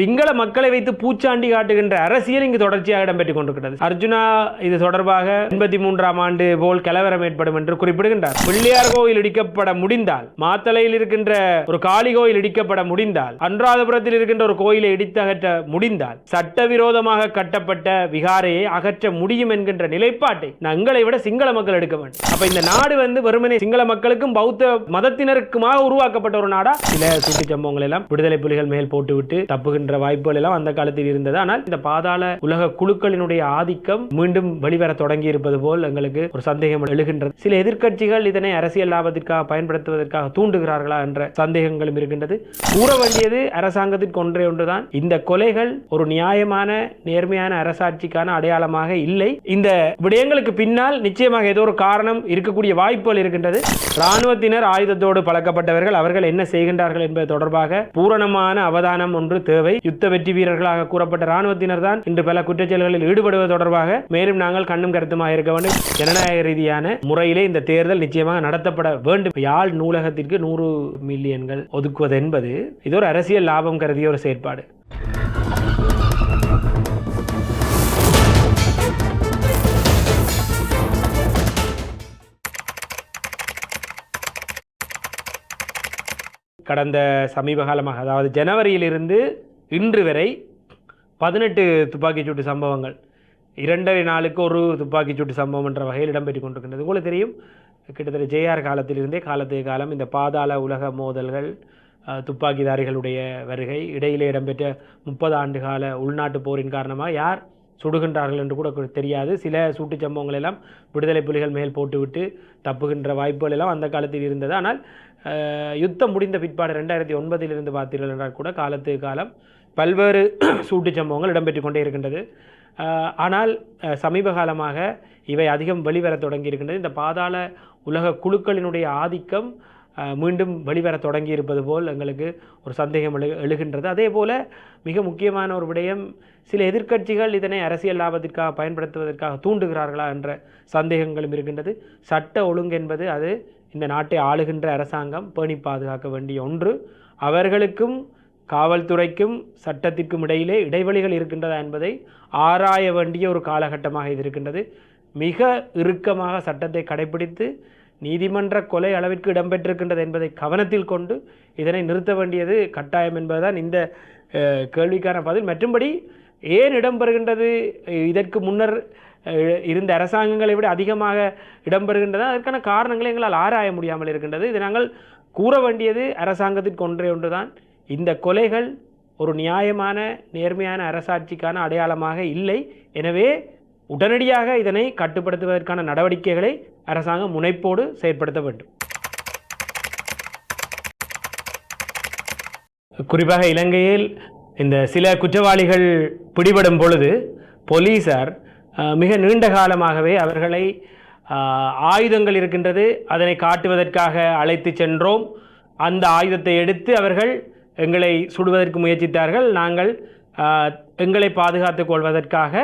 சிங்கள மக்களை வைத்து பூச்சாண்டி காட்டுகின்ற அரசியல் இங்கு தொடர்ச்சியாக இடம்பெற்றுக் கொண்டிருக்கிறது. அர்ஜுனா இது தொடர்பாக எண்பத்தி மூன்றாம் ஆண்டு போல் கலவரம் ஏற்படும் என்று குறிப்பிடுகின்றார். பிள்ளையார் கோயில் இடிக்கப்பட முடிந்தால் மாத்தலையில் இருக்கின்ற ஒரு காளி கோயில் இடிக்கப்பட முடிந்தால் அன்றாதபுரத்தில் இருக்கின்ற ஒரு கோயிலை இடித்தகற்ற முடிந்தால் சட்டவிரோதமாக கட்டப்பட்ட விகாரையை அகற்ற முடியும் என்கின்ற நிலைப்பாட்டை நங்களை விட சிங்கள மக்கள் எடுக்க வேண்டும். அப்ப இந்த நாடு வந்து வெறுமனே சிங்கள மக்களுக்கும் பௌத்த மதத்தினருக்குமாக உருவாக்கப்பட்ட ஒரு நாடா? சில சூட்டு சம்பவங்கள் எல்லாம் விடுதலை புலிகள் மேல் போட்டுவிட்டு தப்புகின்ற என்ற வாய்ப்புகள் எல்லாம் அந்த காலத்தில் இருந்தது. ஆனால் இந்த பாதாள உலக குழுக்களினுடைய ஆதிக்கம் மீண்டும் வெளிவர தொடங்கி இருப்பது போல் எங்களுக்கு ஒரு சந்தேகம் எழுகின்றது. சில எதிர்க்கட்சிகள் இதனை அரசியல் லாபத்திற்காக பயன்படுத்துவதற்காக தூண்டுகிறார்களா என்ற சந்தேகங்களும் இருக்கின்றது. கூற வேண்டியது அரசாங்கத்திற்கு ஒன்றே ஒன்றுதான். இந்த கொலைகள் ஒரு நியாயமான நேர்மையான அரசாட்சிக்கான அடையாளமாக இல்லை. இந்த விடயங்களுக்கு பின்னால் நிச்சயமாக ஏதோ ஒரு காரணம் இருக்கக்கூடிய வாய்ப்புகள் இருக்கின்றது. ராணுவத்தினர் ஆயுதத்தோடு பழக்கப்பட்டவர்கள். அவர்கள் என்ன செய்கின்றார்கள் என்பது தொடர்பாக பூரணமான அவதானம் ஒன்று தேவை. யுத்த வெற்றி வீரர்களாக கூறப்பட்ட ராணுவத்தினர் தான் இன்று பல குற்றச்செயல்களில் ஈடுபடுவது தொடர்பாக மேலும் நாங்கள் கண்ணும் கருத்துமாக இருக்க வேண்டும். ஜனநாயக ரீதியான முறையிலே இந்த தேர்தல் நிச்சயமாக நடத்தப்பட வேண்டும். யாழ் நூலகத்திற்கு நூறு மில்லியன்கள் ஒதுக்குவது என்பது இது ஒரு அரசியல் லாபம் கருதிய ஒரு செயற்பாடு. கடந்த சமீப காலமாக அதாவது ஜனவரியிலிருந்து இன்று வரை பதினெட்டு துப்பாக்கிச்சூட்டு சம்பவங்கள் இரண்டரை நாளுக்கு ஒரு துப்பாக்கிச்சூட்டு சம்பவம் என்ற வகையில் இடம்பெற்றுக் கொண்டிருக்கின்றது. உங்களுக்கு தெரியும் கிட்டத்தட்ட ஜேஆர் காலத்திலிருந்தே காலத்துக்கு காலம் இந்த பாதாள உலக மோதல்கள் துப்பாக்கிதாரிகளுடைய வருகை இடையிலே இடம்பெற்ற முப்பது ஆண்டு கால உள்நாட்டு போரின் காரணமாக யார் சுடுகின்றார்கள் என்று கூட தெரியாது. சில சூட்டுச் சம்பவங்கள் எல்லாம் விடுதலை புலிகள் மேல் போட்டுவிட்டு தப்புகின்ற வாய்ப்புகள் எல்லாம் அந்த காலத்தில் இருந்தது. ஆனால் யுத்தம் முடிந்த பிற்பாடு ரெண்டாயிரத்தி ஒன்பதிலிருந்து பார்த்தீர்கள் என்றால் கூட காலத்து காலம் பல்வேறு சூட்டு சம்பவங்கள் இடம்பெற்று கொண்டே இருக்கின்றது. ஆனால் சமீப காலமாக இவை அதிகம் வெளிவரத் தொடங்கி இருக்கின்றது இந்த பாதாள உலக குழுக்களினுடைய ஆதிக்கம் மீண்டும் வெளிவர தொடங்கி இருப்பது போல் எங்களுக்கு ஒரு சந்தேகம் எழு எழுகின்றது. அதே போல் மிக முக்கியமான ஒரு விடயம் சில எதிர்க்கட்சிகள் இதனை அரசியல் லாபத்திற்காக பயன்படுத்துவதற்காக தூண்டுகிறார்களா என்ற சந்தேகங்களும் இருக்கின்றது. சட்ட ஒழுங்கு என்பது அது இந்த நாட்டை ஆளுகின்ற அரசாங்கம் பேணி பாதுகாக்க வேண்டிய ஒன்று. அவர்களுக்கும் காவல்துறைக்கும் சட்டத்திற்கும் இடையிலே இடைவெளிகள் இருக்கின்றதா என்பதை ஆராய வேண்டிய ஒரு காலகட்டமாக இது இருக்கின்றது. மிக இறுக்கமாக சட்டத்தை கடைபிடித்து நீதிமன்ற கொலை அளவிற்கு இடம்பெற்றிருக்கின்றது என்பதை கவனத்தில் கொண்டு இதனை நிறுத்த வேண்டியது கட்டாயம் என்பதுதான் இந்த கேள்விக்கான பதில். மற்றும்படி ஏன் இடம்பெறுகின்றது? இதற்கு முன்னர் இருந்த அரசாங்கங்களை விட அதிகமாக இடம்பெறுகின்றது? அதற்கான காரணங்களை எங்களால் ஆராய முடியாமல் இருக்கின்றது. இது நாங்கள் கூற வேண்டியது அரசாங்கத்திற்கு ஒன்றே ஒன்றுதான். இந்த கொலைகள் ஒரு நியாயமான நேர்மையான அரசாட்சிக்கான அடையாளமாக இல்லை. எனவே உடனடியாக இதனை கட்டுப்படுத்துவதற்கான நடவடிக்கைகளை அரசாங்கம் முனைப்போடு செயற்படுத்த வேண்டும். குறிப்பாக இலங்கையில் இந்த சில குற்றவாளிகள் பிடிபடும் பொழுது போலீசார் மிக நீண்ட காலமாகவே அவர்களை ஆயுதங்கள் இருக்கின்றது. அதனை காட்டுவதற்காக அழைத்து சென்றோம். அந்த ஆயுதத்தை எடுத்து அவர்கள் எங்களை சுடுவதற்கு முயற்சித்தார்கள். நாங்கள் எங்களை பாதுகாத்துக் கொள்வதற்காக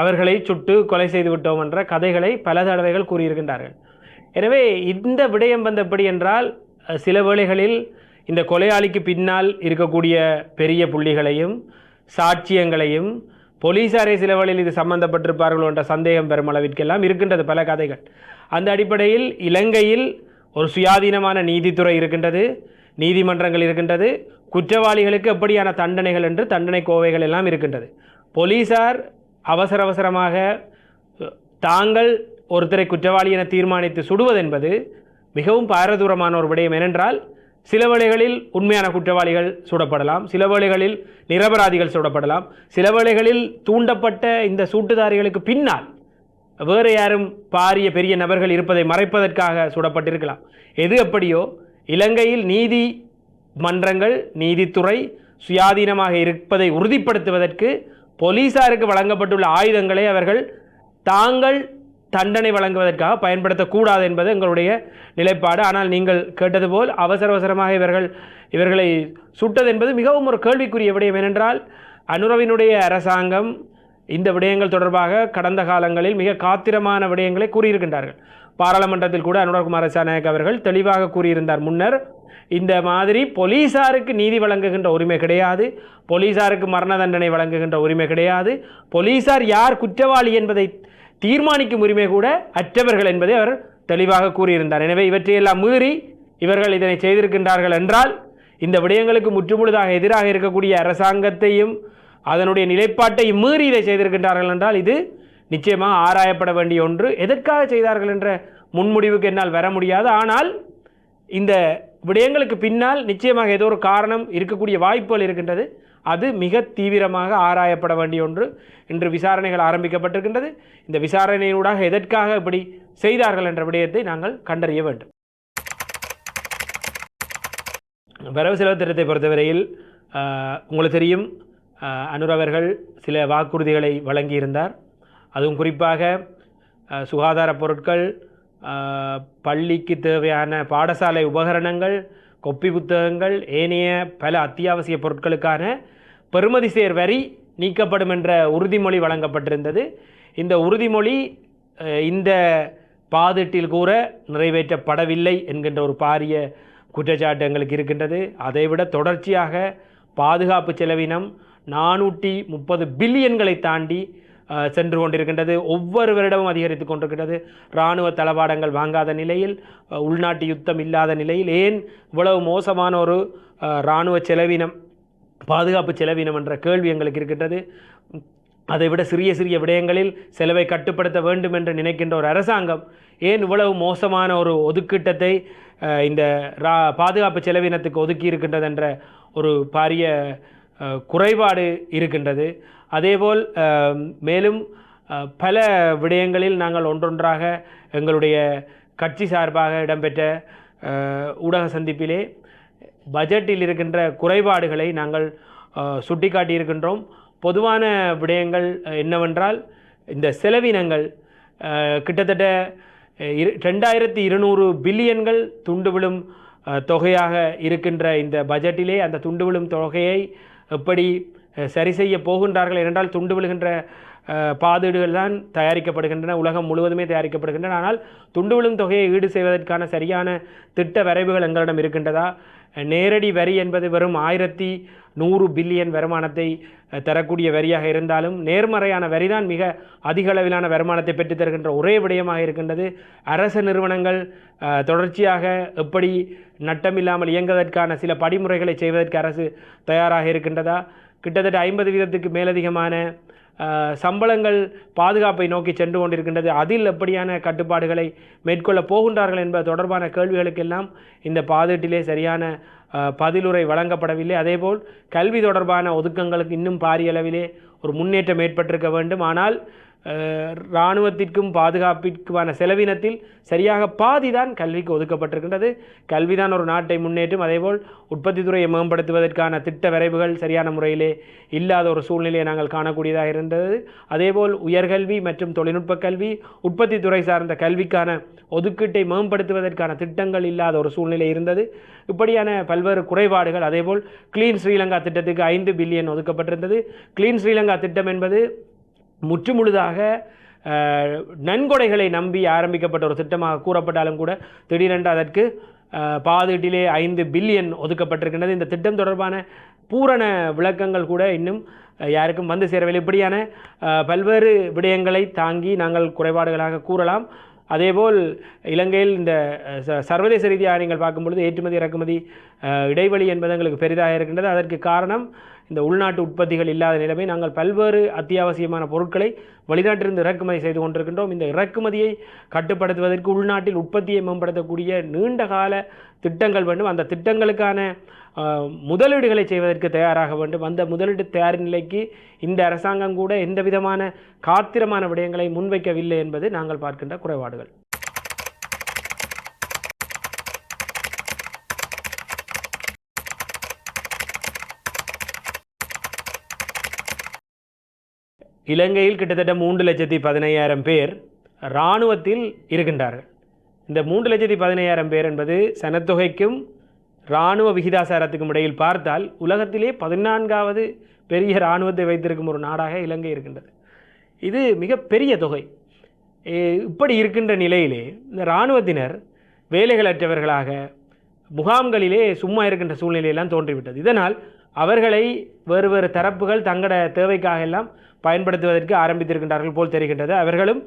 அவர்களை சுட்டு கொலை செய்து விட்டோம் என்ற கதைகளை பல தடவைகள் கூறியிருக்கின்றார்கள். எனவே இந்த விடயம் வந்தபடி என்றால் சில வேளைகளில் இந்த கொலையாளிக்கு பின்னால் இருக்கக்கூடிய பெரிய புள்ளிகளையும் சாட்சியங்களையும் போலீசாரே சில வேளையில் இது சம்பந்தப்பட்டிருப்பார்களோ என்ற சந்தேகம் பெருமளவிற்கெல்லாம் இருக்கின்றது பல கதைகள். அந்த அடிப்படையில் இலங்கையில் ஒரு சுயாதீனமான நீதித்துறை இருக்கின்றது. நீதிமன்றங்கள் இருக்கின்றது குற்றவாளிகளுக்கு எப்படியான தண்டனைகள் என்று தண்டனை கோவைகள் எல்லாம் இருக்கின்றது. போலீசார் அவசர அவசரமாக தாங்கள் ஒருத்தரை குற்றவாளி என தீர்மானித்து சுடுவதென்பது மிகவும் பாரதூரமான ஒரு விடயம் ஏனென்றால் சில வேளைகளில் உண்மையான குற்றவாளிகள் சுடப்படலாம் சில வேளைகளில் நிரபராதிகள் சுடப்படலாம் சில வேளைகளில் தூண்டப்பட்ட இந்த சூட்டுதாரிகளுக்கு பின்னால் வேறு யாரும் பாரிய பெரிய நபர்கள் இருப்பதை மறைப்பதற்காக சுடப்பட்டிருக்கலாம். எது எப்படியோ இலங்கையில் நீதி மன்றங்கள் நீதித்துறை சுயாதீனமாக இருப்பதை உறுதிப்படுத்துவதற்கு போலீசாருக்கு வழங்கப்பட்டுள்ள ஆயுதங்களை அவர்கள் தாங்கள் தண்டனை வழங்குவதற்காக பயன்படுத்தக்கூடாது என்பது எங்களுடைய நிலைப்பாடு. ஆனால் நீங்கள் கேட்டது போல் அவசர அவசரமாக இவர்கள் இவர்களை சுட்டது என்பது மிகவும் ஒரு கேள்விக்குரிய விடயம். ஏனென்றால் அனுரவினுடைய அரசாங்கம் இந்த விடயங்கள் தொடர்பாக கடந்த காலங்களில் மிக காத்திரமான விடயங்களை கூறியிருக்கின்றார்கள். பாராளுமன்றத்தில் கூட அனுரகுமார சாநாயக் அவர்கள் தெளிவாக கூறியிருந்தார். முன்னர் இந்த மாதிரி போலீசாருக்கு நீதி வழங்குகின்ற உரிமை கிடையாது. போலீசாருக்கு மரண தண்டனை வழங்குகின்ற உரிமை கிடையாது. போலீசார் யார் குற்றவாளி என்பதை தீர்மானிக்கும் உரிமை கூட அற்றவர்கள் என்பதை அவர் தெளிவாக கூறியிருந்தார். எனவே இவற்றையெல்லாம் மீறி இவர்கள் இதனை செய்திருக்கின்றார்கள் என்றால் இந்த விடயங்களுக்கு முற்றுமுழுதாக எதிராக இருக்கக்கூடிய அரசாங்கத்தையும் அதனுடைய நிலைப்பாட்டையும் மீறி இதை செய்திருக்கின்றார்கள் என்றால் இது நிச்சயமாக ஆராயப்பட வேண்டிய ஒன்று. எதற்காக செய்தார்கள் என்ற முன்முடிவுக்கு என்னால் வர முடியாது. ஆனால் இந்த விடயங்களுக்கு பின்னால் நிச்சயமாக ஏதோ ஒரு காரணம் இருக்கக்கூடிய வாய்ப்புகள் இருக்கின்றது. அது மிக தீவிரமாக ஆராயப்பட வேண்டிய ஒன்று. இன்று விசாரணைகள் ஆரம்பிக்கப்பட்டிருக்கின்றது. இந்த விசாரணையினூடாக எதற்காக இப்படி செய்தார்கள் என்ற விடயத்தை நாங்கள் கண்டறிய வேண்டும். வரவு செலவு திட்டத்தை பொறுத்தவரையில் உங்களுக்கு தெரியும் ஆஹ், அனுர் அவர்கள் சில வாக்குறுதிகளை வழங்கியிருந்தார். அதுவும் குறிப்பாக சுகாதார பொருட்கள் பள்ளிக்கு தேவையான பாடசாலை உபகரணங்கள் கொப்பி புத்தகங்கள் ஏனைய பல அத்தியாவசிய பொருட்களுக்கான பெறுமதி சேர் வரி நீக்கப்படும் என்ற உறுதிமொழி வழங்கப்பட்டிருந்தது. இந்த உறுதிமொழி இந்த பாதிட்டில் கூற நிறைவேற்றப்படவில்லை என்கின்ற ஒரு பாரிய குற்றச்சாட்டு எங்களுக்கு இருக்கின்றது. அதைவிட தொடர்ச்சியாக பாதுகாப்பு செலவினம் நானூற்றி முப்பது பில்லியன்களை தாண்டி சென்று கொண்டிருக்கின்றது. ஒவ்வொரு வருடமும் அதிகரித்து கொண்டிருக்கின்றது. இராணுவ தளவாடங்கள் வாங்காத நிலையில் உள்நாட்டு யுத்தம் இல்லாத நிலையில் ஏன் இவ்வளவு மோசமான ஒரு இராணுவ செலவினம் பாதுகாப்பு செலவினம் என்ற கேள்வி எங்களுக்கு இருக்கின்றது. அதைவிட சிறிய சிறிய விடயங்களில் செலவை கட்டுப்படுத்த வேண்டும் என்று நினைக்கின்ற ஒரு அரசாங்கம் ஏன் இவ்வளவு மோசமான ஒரு ஒதுக்கீட்டத்தை இந்த ரா பாதுகாப்பு செலவினத்துக்கு ஒதுக்கி இருக்கின்றது என்ற ஒரு பாரிய குறைபாடு இருக்கின்றது. அதேபோல் மேலும் பல விடயங்களில் நாங்கள் ஒன்றொன்றாக எங்களுடைய கட்சி சார்பாக இடம்பெற்ற ஊடக சந்திப்பிலே பட்ஜெட்டில் இருக்கின்ற குறைபாடுகளை நாங்கள் சுட்டிக்காட்டியிருக்கின்றோம். பொதுவான விடயங்கள் என்னவென்றால் இந்த செலவினங்கள் கிட்டத்தட்ட இரு ரெண்டாயிரத்தி இருநூறு பில்லியன்கள் துண்டு விழும் தொகையாக இருக்கின்ற இந்த பட்ஜெட்டிலே அந்த துண்டு விழும் தொகையை எப்படி சரி செய்ய போகின்றார்கள் என்றால் துண்டு விழுகின்ற பாதீடுகள் தான் தயாரிக்கப்படுகின்றன. உலகம் முழுவதுமே தயாரிக்கப்படுகின்றன. ஆனால் துண்டு விழும் தொகையை ஈடு செய்வதற்கான சரியான திட்ட வரைவுகள் எங்களிடம் இருக்கின்றதா? நேரடி வரி என்பது வெறும் ஆயிரத்தி நூறு பில்லியன் வருமானத்தை தரக்கூடிய வரியாக இருந்தாலும் நேர்மறையான வரிதான் மிக அதிக அளவிலான வருமானத்தை பெற்றுத் தருகின்ற ஒரே விடயமாக இருக்கின்றது. அரசு நிறுவனங்கள் தொடர்ச்சியாக எப்படி நட்டமில்லாமல் இயங்குவதற்கான சில படிமுறைகளை செய்வதற்கு அரசு தயாராக இருக்கின்றதா? கிட்டத்தட்ட ஐம்பது வீதத்துக்கு மேலதிகமான சம்பளங்கள் பாதுகாப்பை நோக்கி சென்று கொண்டிருக்கின்றது. அதில் எப்படியான கட்டுப்பாடுகளை மேற்கொள்ளப் போகின்றார்கள் என்பது தொடர்பான கேள்விகளுக்கெல்லாம் இந்த பாதீட்டிலே சரியான பதிலுரை வழங்கப்படவில்லை. அதேபோல் கல்வி தொடர்பான ஒதுக்கங்களுக்கு இன்னும் பாரிய அளவிலே ஒரு முன்னேற்றம் ஏற்பட்டிருக்க வேண்டும். ஆனால் இராணுவத்திற்கும் பாதுகாப்பிற்குமான செலவினத்தில் சரியாக பாதி தான் கல்விக்கு ஒதுக்கப்பட்டிருக்கின்றது. கல்விதான் ஒரு நாட்டை முன்னேற்றும். அதேபோல் உற்பத்தி துறையை மேம்படுத்துவதற்கான திட்ட வரைவுகள் சரியான முறையிலே இல்லாத ஒரு சூழ்நிலையை நாங்கள் காணக்கூடியதாக இருந்தது. அதேபோல் உயர்கல்வி மற்றும் தொழில்நுட்ப கல்வி உற்பத்தி துறை சார்ந்த கல்விக்கான ஒதுக்கீட்டை மேம்படுத்துவதற்கான திட்டங்கள் இல்லாத ஒரு சூழ்நிலை இருந்தது. இப்படியான பல்வேறு குறைபாடுகள் அதேபோல் கிளீன் ஸ்ரீலங்கா திட்டத்துக்கு ஐந்து பில்லியன் ஒதுக்கப்பட்டிருந்தது. கிளீன் ஸ்ரீலங்கா திட்டம் என்பது முற்றுமுழுதாக நன்கொடைகளை நம்பி ஆரம்பிக்கப்பட்ட ஒரு திட்டமாக கூறப்பட்டாலும் கூட திடீரென்று அதற்கு பாதுகிட்டிலே ஐந்து பில்லியன் ஒதுக்கப்பட்டிருக்கின்றது. இந்த திட்டம் தொடர்பான பூரண விளக்கங்கள் கூட இன்னும் யாருக்கும் வந்து சேரவில்லை. இப்படியான பல்வேறு விடயங்களை தாங்கி நாங்கள் குறைபாடுகளாக கூறலாம். அதேபோல் இலங்கையில் இந்த ச- சர்வதேச ரீதியாக நீங்கள் பார்க்கும் பொழுது ஏற்றுமதி இறக்குமதி இடைவெளி என்பது எங்களுக்கு பெரிதாக இருக்கின்றது. அதற்கு காரணம் இந்த உள்நாட்டு உற்பத்திகள் இல்லாத நிலைமை நாங்கள் பல்வேறு அத்தியாவசியமான பொருட்களை வெளிநாட்டிலிருந்து இறக்குமதி செய்து கொண்டிருக்கின்றோம். இந்த இறக்குமதியை கட்டுப்படுத்துவதற்கு உள்நாட்டில் உற்பத்தியை மேம்படுத்தக்கூடிய நீண்ட கால திட்டங்கள் வேண்டும். அந்த திட்டங்களுக்கான முதலீடுகளை செய்வதற்கு தயாராக வேண்டும். அந்த முதலீடு தயார் நிலைக்கு இந்த அரசாங்கம் கூட எந்த விதமான காத்திரமான விடயங்களை முன்வைக்கவில்லை என்பது நாங்கள் பார்க்கின்ற குறைபாடுகள். இலங்கையில் கிட்டத்தட்ட மூன்று லட்சத்தி பதினையாயிரம் பேர் இராணுவத்தில் இருக்கின்றார்கள். இந்த மூன்று லட்சத்தி பதினையாயிரம் பேர் என்பது சனத்தொகைக்கும் இராணுவ விகிதாசாரத்துக்கும் இடையில் பார்த்தால் உலகத்திலே பதினான்காவது பெரிய இராணுவத்தை வைத்திருக்கும் ஒரு நாடாக இலங்கை இருக்கின்றது. இது மிகப்பெரிய தொகை. இப்படி இருக்கின்ற நிலையிலே இந்த இராணுவத்தினர் வேலைகளற்றவர்களாக முகாம்களிலே சும்மா இருக்கின்ற சூழ்நிலையெல்லாம் தோன்றிவிட்டது. இதனால் அவர்களை வேறு வேறு தரப்புகள் தங்களோட தேவைக்காக எல்லாம் பயன்படுத்துவதற்கு ஆரம்பித்திருக்கின்றார்கள் போல் தெரிகின்றது. அவர்களும்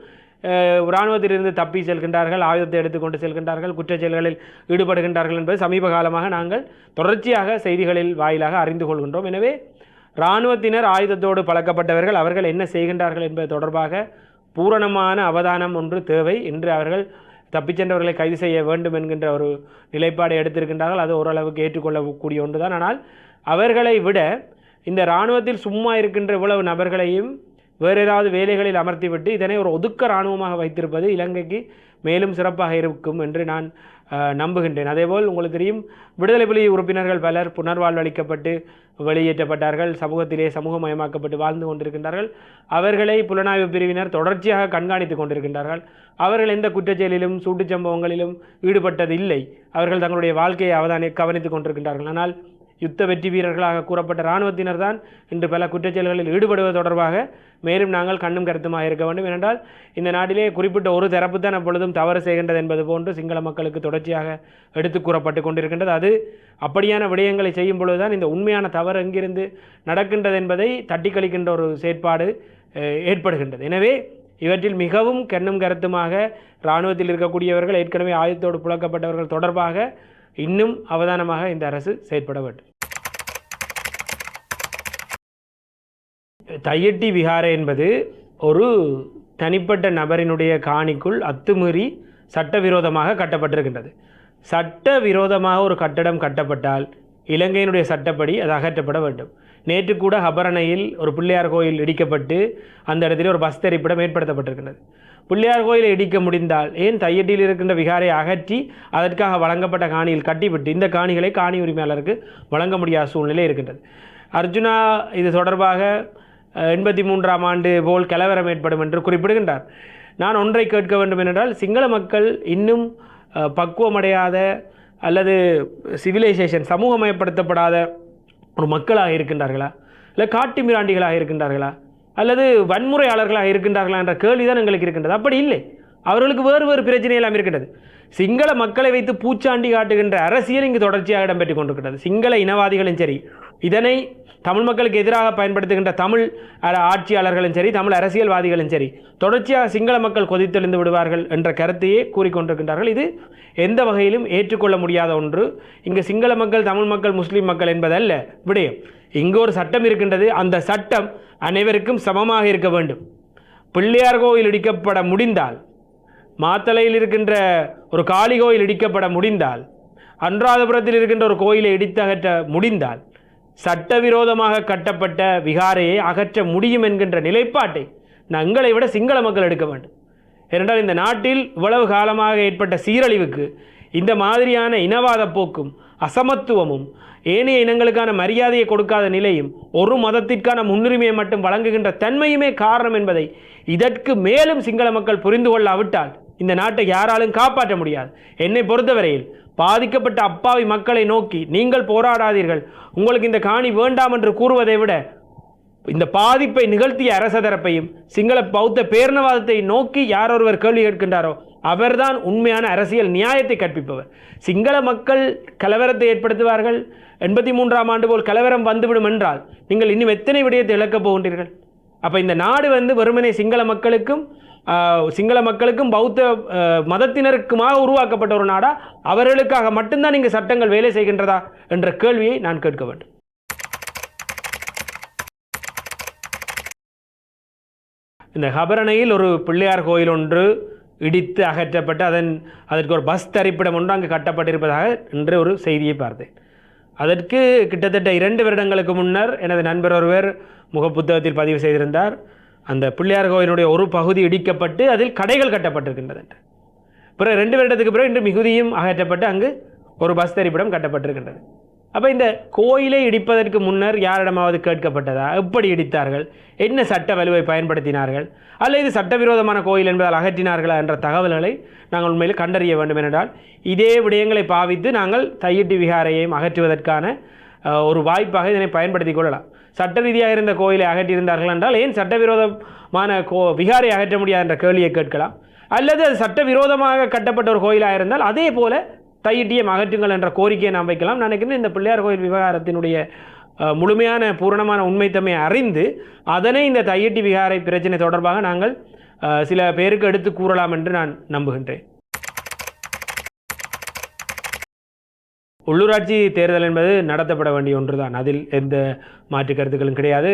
இராணுவத்திலிருந்து தப்பி செல்கின்றார்கள் ஆயுதத்தை எடுத்துக்கொண்டு செல்கின்றார்கள் குற்றச் செயல்களில் ஈடுபடுகின்றார்கள் என்பது சமீப காலமாக நாங்கள் தொடர்ச்சியாக செய்திகளில் வாயிலாக அறிந்து கொள்கின்றோம். எனவே இராணுவத்தினர் ஆயுதத்தோடு பழக்கப்பட்டவர்கள் அவர்கள் என்ன செய்கின்றார்கள் என்பது தொடர்பாக பூரணமான அவதானம் ஒன்று தேவை. இன்று அவர்கள் தப்பிச் சென்றவர்களை கைது செய்ய வேண்டும் என்கின்ற ஒரு நிலைப்பாடை எடுத்திருக்கின்றார்கள். அது ஓரளவுக்கு ஏற்றுக்கொள்ளக்கூடிய ஒன்று தான் ஆனால் அவர்களை விட இந்த இராணுவத்தில் சும்மா இருக்கின்ற இவ்வளவு நபர்களையும் வேறு ஏதாவது வேலைகளில் அமர்த்திவிட்டு இதனை ஒரு ஒதுக்க இராணுவமாக வைத்திருப்பது இலங்கைக்கு மேலும் சிறப்பாக இருக்கும் என்று நான் நம்புகின்றேன். அதேபோல் உங்களுக்கு தெரியும் விடுதலை புலி உறுப்பினர்கள் பலர் புனர்வாழ்வளிக்கப்பட்டு வெளியேற்றப்பட்டார்கள் சமூகத்திலே சமூகமயமாக்கப்பட்டு வாழ்ந்து கொண்டிருக்கின்றார்கள். அவர்களை புலனாய்வு பிரிவினர் தொடர்ச்சியாக கண்காணித்து கொண்டிருக்கின்றார்கள். அவர்கள் எந்த குற்றச்செயலிலும் சூட்டுச் சம்பவங்களிலும் ஈடுபட்டது இல்லை அவர்கள் தங்களுடைய வாழ்க்கையை அவதானி கவனித்துக் கொண்டிருக்கின்றார்கள். ஆனால் யுத்த வெற்றி வீரர்களாக கூறப்பட்ட இராணுவத்தினர் தான் இன்று பல குற்றச்செயல்களில் ஈடுபடுவது தொடர்பாக மேலும் நாங்கள் கண்ணும் கருத்துமாக இருக்க வேண்டும். ஏனென்றால் இந்த நாட்டிலே குறிப்பிட்ட ஒரு தரப்பு தான் அப்பொழுதும் தவறு செய்கின்றது என்பது போன்று சிங்கள மக்களுக்கு தொடர்ச்சியாக எடுத்து கூறப்பட்டு கொண்டிருக்கின்றது. அது அப்படியான விடயங்களை செய்யும் பொழுதுதான் இந்த உண்மையான தவறு எங்கிருந்து நடக்கின்றது என்பதை தட்டி கழிக்கின்ற ஒரு செயற்பாடு ஏற்படுகின்றது. எனவே இவற்றில் மிகவும் கண்ணும் கருத்துமாக இராணுவத்தில் இருக்கக்கூடியவர்கள் ஏற்கனவே ஆயுதத்தோடு புழக்கப்பட்டவர்கள் தொடர்பாக இன்னும் அவதானமாக இந்த அரசு செயற்பட வேண்டும். தையட்டி விகார என்பது ஒரு தனிப்பட்ட நபரினுடைய காணிக்குள் அத்துமீறி சட்டவிரோதமாக கட்டப்பட்டிருக்கின்றது. சட்டவிரோதமாக ஒரு கட்டடம் கட்டப்பட்டால் இலங்கையினுடைய சட்டப்படி அது அகற்றப்பட வேண்டும். நேற்று கூட ஹபரணையில் ஒரு பிள்ளையார் கோயில் இடிக்கப்பட்டு அந்த இடத்துல ஒரு பஸ் திரைப்படம் ஏற்படுத்தப்பட்டிருக்கின்றது. பிள்ளையார் கோயிலை இடிக்க முடிந்தால் ஏன் தையட்டியில் இருக்கின்ற விகாரை அகற்றி அதற்காக வழங்கப்பட்ட காணியில் கட்டிவிட்டு இந்த காணிகளை காணி உரிமையாளருக்கு வழங்க முடியாத சூழ்நிலை இருக்கின்றது. அர்ஜுனா இது தொடர்பாக எண்பத்தி மூன்றாம் ஆண்டு போல் கலவரம் ஏற்படும் என்று குறிப்பிடுகின்றார். நான் ஒன்றை கேட்க வேண்டும் என்றால் சிங்கள மக்கள் இன்னும் பக்குவமடையாத அல்லது சிவிலைசேஷன் சமூகமயப்படுத்தப்படாத ஒரு மக்களாக இருக்கின்றார்களா? இல்லை காட்டு மிராண்டிகளாக இருக்கின்றார்களா? அல்லது வன்முறையாளர்களாக இருக்கின்றார்களா என்ற கேள்விதான் எங்களுக்கு இருக்கின்றது. அப்படி இல்லை. அவர்களுக்கு வேறு வேறு பிரச்சனை எல்லாம் இருக்கின்றது. சிங்கள மக்களை வைத்து பூச்சாண்டி காட்டுகின்ற அரசியல் இங்கு தொடர்ச்சியாக இடம்பெற்றுக் கொண்டிருக்கிறது சிங்கள இனவாதிகளும் சரி இதனை தமிழ் மக்களுக்கு எதிராக பயன்படுத்துகின்ற தமிழ் ஆட்சியாளர்களும் சரி தமிழ் அரசியல்வாதிகளும் சரி தொடர்ச்சியாக சிங்கள மக்கள் கொதித்தெழுந்து விடுவார்கள் என்ற கருத்தையே கூறிக்கொண்டிருக்கின்றார்கள் இது எந்த வகையிலும் ஏற்றுக்கொள்ள முடியாத ஒன்று. இங்கு சிங்கள மக்கள் தமிழ் மக்கள் முஸ்லீம் மக்கள் என்பதல்ல விடயம். இங்கு ஒரு சட்டம் இருக்கின்றது. அந்த சட்டம் அனைவருக்கும் சமமாக இருக்க வேண்டும். பிள்ளையார் கோயில் இடிக்கப்பட முடிந்தால் மாத்தலையில் இருக்கின்ற ஒரு காளி கோயில் இடிக்கப்பட முடிந்தால் அன்றாதபுரத்தில் இருக்கின்ற ஒரு கோயிலை இடித்தகற்ற முடிந்தால் சட்டவிரோதமாக கட்டப்பட்ட விகாரையை அகற்ற முடியும் என்கின்ற நிலைப்பாட்டை நங்களை விட சிங்கள மக்கள் எடுக்க வேண்டும். ஏனென்றால் இந்த நாட்டில் இவ்வளவு காலமாக ஏற்பட்ட சீரழிவுக்கு இந்த மாதிரியான இனவாத போக்கும் அசமத்துவமும் ஏனைய இனங்களுக்கான மரியாதையை கொடுக்காத நிலையும் ஒரு மதத்திற்கான முன்னுரிமையை மட்டும் வழங்குகின்ற தன்மையுமே காரணம் என்பதை இதற்கு மேலும் சிங்கள மக்கள் புரிந்து கொள்ளாவிட்டால் இந்த நாட்டை யாராலும் காப்பாற்ற முடியாது. என்னை பொறுத்தவரையில் பாதிக்கப்பட்ட அப்பாவி மக்களை நோக்கி நீங்கள் போராடாதீர்கள். உங்களுக்கு இந்த காணி வேண்டாம் என்று கூறுவதை விட இந்த பாதிப்பை நிகழ்த்திய அரச தரப்பையும் சிங்கள பௌத்த பேரணவாதத்தை நோக்கி யார் ஒருவர் கேள்வி கேட்கின்றாரோ அவர்தான் உண்மையான அரசியல் நியாயத்தை கற்பிப்பவர். சிங்கள மக்கள் கலவரத்தை ஏற்படுத்துவார்கள். எண்பத்தி மூன்றாம் ஆண்டு போல் கலவரம் வந்துவிடும் என்றால் நீங்கள் இன்னும் எத்தனை விடயத்தை இழக்கப் போகின்றீர்கள்? அப்போ இந்த நாடு வந்து வெறுமனே சிங்கள மக்களுக்கும் சிங்கள மக்களுக்கும் பௌத்த மதத்தினருக்குமாக உருவாக்கப்பட்ட ஒரு நாடா? அவர்களுக்காக மட்டும்தான் இங்கு சட்டங்கள் வேலை செய்கின்றதா? என்ற கேள்வியை நான் கேட்க வேண்டும். இந்த ஹபரணையில் ஒரு பிள்ளையார் கோயில் ஒன்று இடித்து அகற்றப்பட்டு அதன் அதற்கு ஒரு பஸ் தரிப்பிடம் ஒன்று அங்கு கட்டப்பட்டிருப்பதாக என்று ஒரு செய்தியை பார்த்தேன். அதற்கு கிட்டத்தட்ட இரண்டு வருடங்களுக்கு முன்னர் எனது நண்பர் ஒருவர் முகப்புத்தகத்தில் பதிவு செய்திருந்தார். அந்த பிள்ளையார் கோயிலுடைய ஒரு பகுதி இடிக்கப்பட்டு அதில் கடைகள் கட்டப்பட்டிருக்கின்றது பிறகு ரெண்டு வருடத்துக்கு பிறகு இன்று மிகுதியும் அகற்றப்பட்டு அங்கு ஒரு பஸ் தரிப்பிடம் கட்டப்பட்டிருக்கின்றது. அப்போ இந்த கோயிலை இடிப்பதற்கு முன்னர் யாரிடமாவது கேட்கப்பட்டதா? எப்படி இடித்தார்கள்? என்ன சட்ட வலுவை பயன்படுத்தினார்கள்? அல்ல இது சட்டவிரோதமான கோயில் என்பதால் அகற்றினார்களா என்ற தகவல்களை நாங்கள் உண்மையில் கண்டறிய வேண்டும் என்றால் இதே விடயங்களை பாவித்து நாங்கள் தையிட்டு விகாரையையும் அகற்றுவதற்கான ஒரு வாய்ப்பாக இதனை பயன்படுத்தி கொள்ளலாம். சட்ட ரீதியாக இருந்த கோயிலை அகற்றியிருந்தார்கள் என்றால் ஏன் சட்டவிரோதமான கோ விகாரை அகற்ற முடியாது என்ற கேள்வியை கேட்கலாம். அல்லது அது சட்டவிரோதமாக கட்டப்பட்ட ஒரு கோயிலாக இருந்தால் அதே போல தையிட்டியம் அகற்றுங்கள் என்ற கோரிக்கையை நாம் வைக்கலாம். நான் நினைக்கிறேன் இந்த பிள்ளையார் கோயில் விவகாரத்தினுடைய முழுமையான பூரணமான உண்மைத்தன்மையை அறிந்து அதனை இந்த தையட்டி விகாரை பிரச்சனை தொடர்பாக நாங்கள் சில பேருக்கு எடுத்து கூறலாம் என்று நான் நம்புகின்றேன். உள்ளூராட்சி தேர்தல் என்பது நடத்தப்பட வேண்டிய ஒன்றுதான். அதில் எந்த மாற்று கருத்துக்களும் கிடையாது.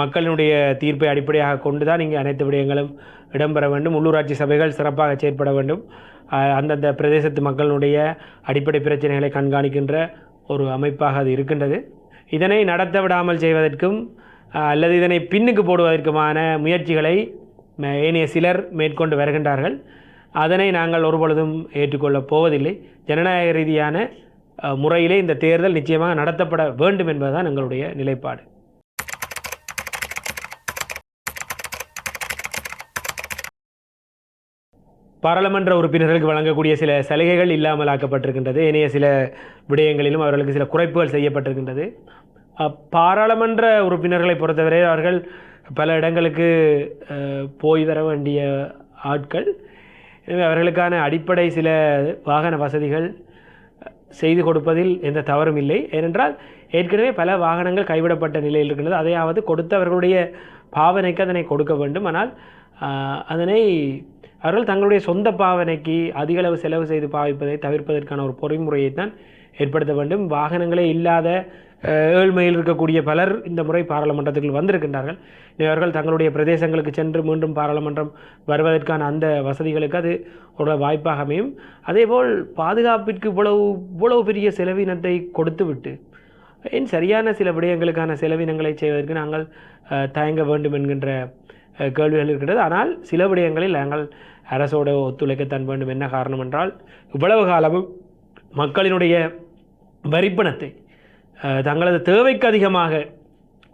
மக்களினுடைய தீர்ப்பை அடிப்படையாக கொண்டு தான் இங்கே அனைத்து விடயங்களும் இடம்பெற வேண்டும். உள்ளூராட்சி சபைகள் சிறப்பாக செயற்பட வேண்டும். அந்தந்த பிரதேசத்து மக்களுடைய அடிப்படை பிரச்சனைகளை கண்காணிக்கின்ற ஒரு அமைப்பாக அது இருக்கின்றது. இதனை நடத்த விடாமல் செய்வதற்கும் அல்லது இதனை பின்னுக்கு போடுவதற்குமான முயற்சிகளை ஏனைய சிலர் மேற்கொண்டு வருகின்றார்கள். அதனை நாங்கள் ஒருபொழுதும் ஏற்றுக்கொள்ளப் போவதில்லை. ஜனநாயக ரீதியான முறையிலே இந்த தேர்தல் நிச்சயமாக நடத்தப்பட வேண்டும் என்பதுதான் எங்களுடைய நிலைப்பாடு. பாராளுமன்ற உறுப்பினர்களுக்கு வழங்கக்கூடிய சில சலுகைகள் இல்லாமல் ஆக்கப்பட்டிருக்கின்றது. ஏனைய சில விடயங்களிலும் அவர்களுக்கு சில குறைப்புகள் செய்யப்பட்டிருக்கின்றது. பாராளுமன்ற உறுப்பினர்களை பொறுத்தவரை அவர்கள் பல இடங்களுக்கு போய் வர வேண்டிய ஆட்கள். எனவே அவர்களுக்கான அடிப்படை சில வாகன வசதிகள் செய்து கொடுப்பதில் எந்த தவறும் இல்லை. ஏனென்றால் ஏற்கனவே பல வாகனங்கள் கைவிடப்பட்ட நிலையில் இருக்கின்றது. அதையாவது கொடுத்தவர்களுடைய பாவனைக்கு அதனை கொடுக்க வேண்டும். ஆனால் அதனை அவர்கள் தங்களுடைய சொந்த பாவனைக்கு அதிக அளவு செலவு செய்து பாவிப்பதை தவிர்ப்பதற்கான ஒரு பொறிமுறையை தான் ஏற்படுத்த வேண்டும். வாகனங்களே இல்லாத ஏழ்மையில் இருக்கக்கூடிய பலர் இந்த முறை பாராளுமன்றத்துக்கு வந்திருக்கின்றார்கள். இவர்கள் அவர்கள் தங்களுடைய பிரதேசங்களுக்கு சென்று மீண்டும் பாராளுமன்றம் வருவதற்கான அந்த வசதிகளுக்கு அது ஒரு வாய்ப்பாக அமையும். அதேபோல் பாதுகாப்பிற்கு இவ்வளவு இவ்வளவு பெரிய செலவினத்தை கொடுத்துவிட்டு ஏன் சரியான சில விடயங்களுக்கான செலவினங்களை செய்வதற்கு நாங்கள் தயங்க வேண்டும் என்கின்ற கேள்விகள் இருக்கின்றது. ஆனால் சில விடயங்களில் நாங்கள் அரசோட ஒத்துழைக்கத்தான் வேண்டும். என்ன காரணம் என்றால் இவ்வளவு காலமும் மக்களினுடைய வரிப்பணத்தை தங்களது தேவைக்கு அதிகமாக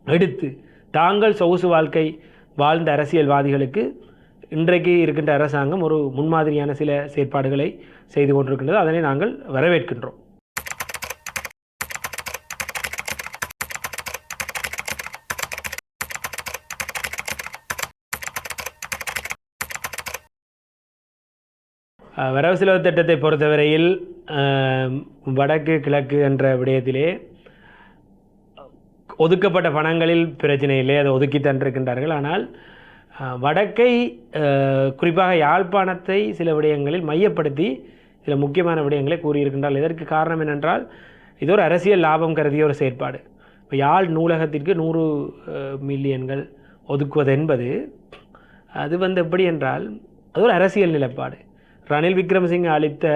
எடுத்து தாங்கள் சொகுசு வாழ்க்கை வாழ்ந்த அரசியல்வாதிகளுக்கு இன்றைக்கு இருக்கின்ற அரசாங்கம் ஒரு முன்மாதிரியான சில செயற்பாடுகளை செய்து கொண்டிருக்கின்றது. அதனை நாங்கள் வரவேற்கின்றோம். வரவு செலவு திட்டத்தை பொறுத்தவரையில் வடக்கு கிழக்கு என்ற விடயத்திலே ஒதுக்கப்பட்ட பணங்களில் பிரச்சனை இல்லை அதை ஒதுக்கி தந்திருக்கின்றார்கள் ஆனால் வடக்கை குறிப்பாக யாழ்ப்பாணத்தை சில விடயங்களில் மையப்படுத்தி சில முக்கியமான விடயங்களை கூறியிருக்கின்றார்கள் இதற்கு காரணம் என்னென்றால் இது ஒரு அரசியல் லாபம் கருதிய ஒரு செயற்பாடு. இப்போ யாழ் நூலகத்திற்கு நூறு மில்லியன்கள் ஒதுக்குவது என்பது அது வந்து எப்படி என்றால் அது ஒரு அரசியல் நிலைப்பாடு. ரணில் விக்ரமசிங்க அளித்த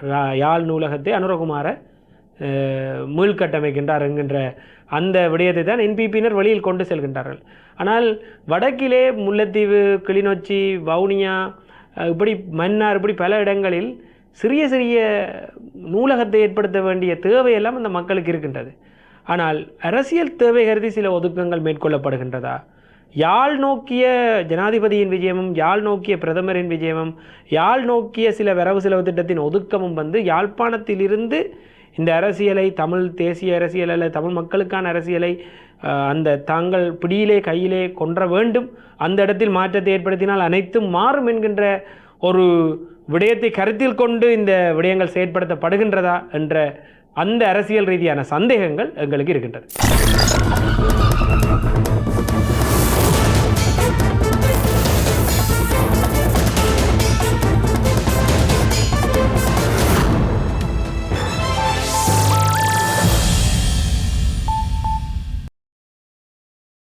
ரா- யாழ் நூலகத்தை அனுரகுமார மீள்கட்டமைக்கின்றார் என்கின்ற அந்த விடயத்தை தான் என்பிபியினர் வெளியில் கொண்டு செல்கின்றார்கள். ஆனால் வடக்கிலே முல்லைத்தீவு கிளிநொச்சி வவுனியா இப்படி மன்னார் இப்படி பல இடங்களில் சிறிய சிறிய நூலகத்தை ஏற்படுத்த வேண்டிய தேவையெல்லாம் அந்த மக்களுக்கு இருக்கின்றது. ஆனால் அரசியல் தேவை கருதி சில ஒதுக்கங்கள் மேற்கொள்ளப்படுகின்றதா? யாழ் நோக்கிய ஜனாதிபதியின் விஜயமும் யாழ் நோக்கிய பிரதமரின் விஜயமும் யாழ் நோக்கிய சில வரவு செலவு திட்டத்தின் ஒதுக்கமும் வந்து யாழ்ப்பாணத்திலிருந்து இந்த அரசியலை தமிழ் தேசிய அரசியல் அல்ல தமிழ் மக்களுக்கான அரசியலை அந்த தாங்கள் பிடியிலே கையிலே கொன்ற வேண்டும். அந்த இடத்தில் மாற்றத்தை ஏற்படுத்தினால் அனைத்தும் மாறும் என்கின்ற ஒரு விடயத்தை கருத்தில் கொண்டு இந்த விடயங்கள் செயற்படுத்தப்படுகின்றதா என்ற அந்த அரசியல் ரீதியான சந்தேகங்கள் எங்களுக்கு இருக்கின்றது.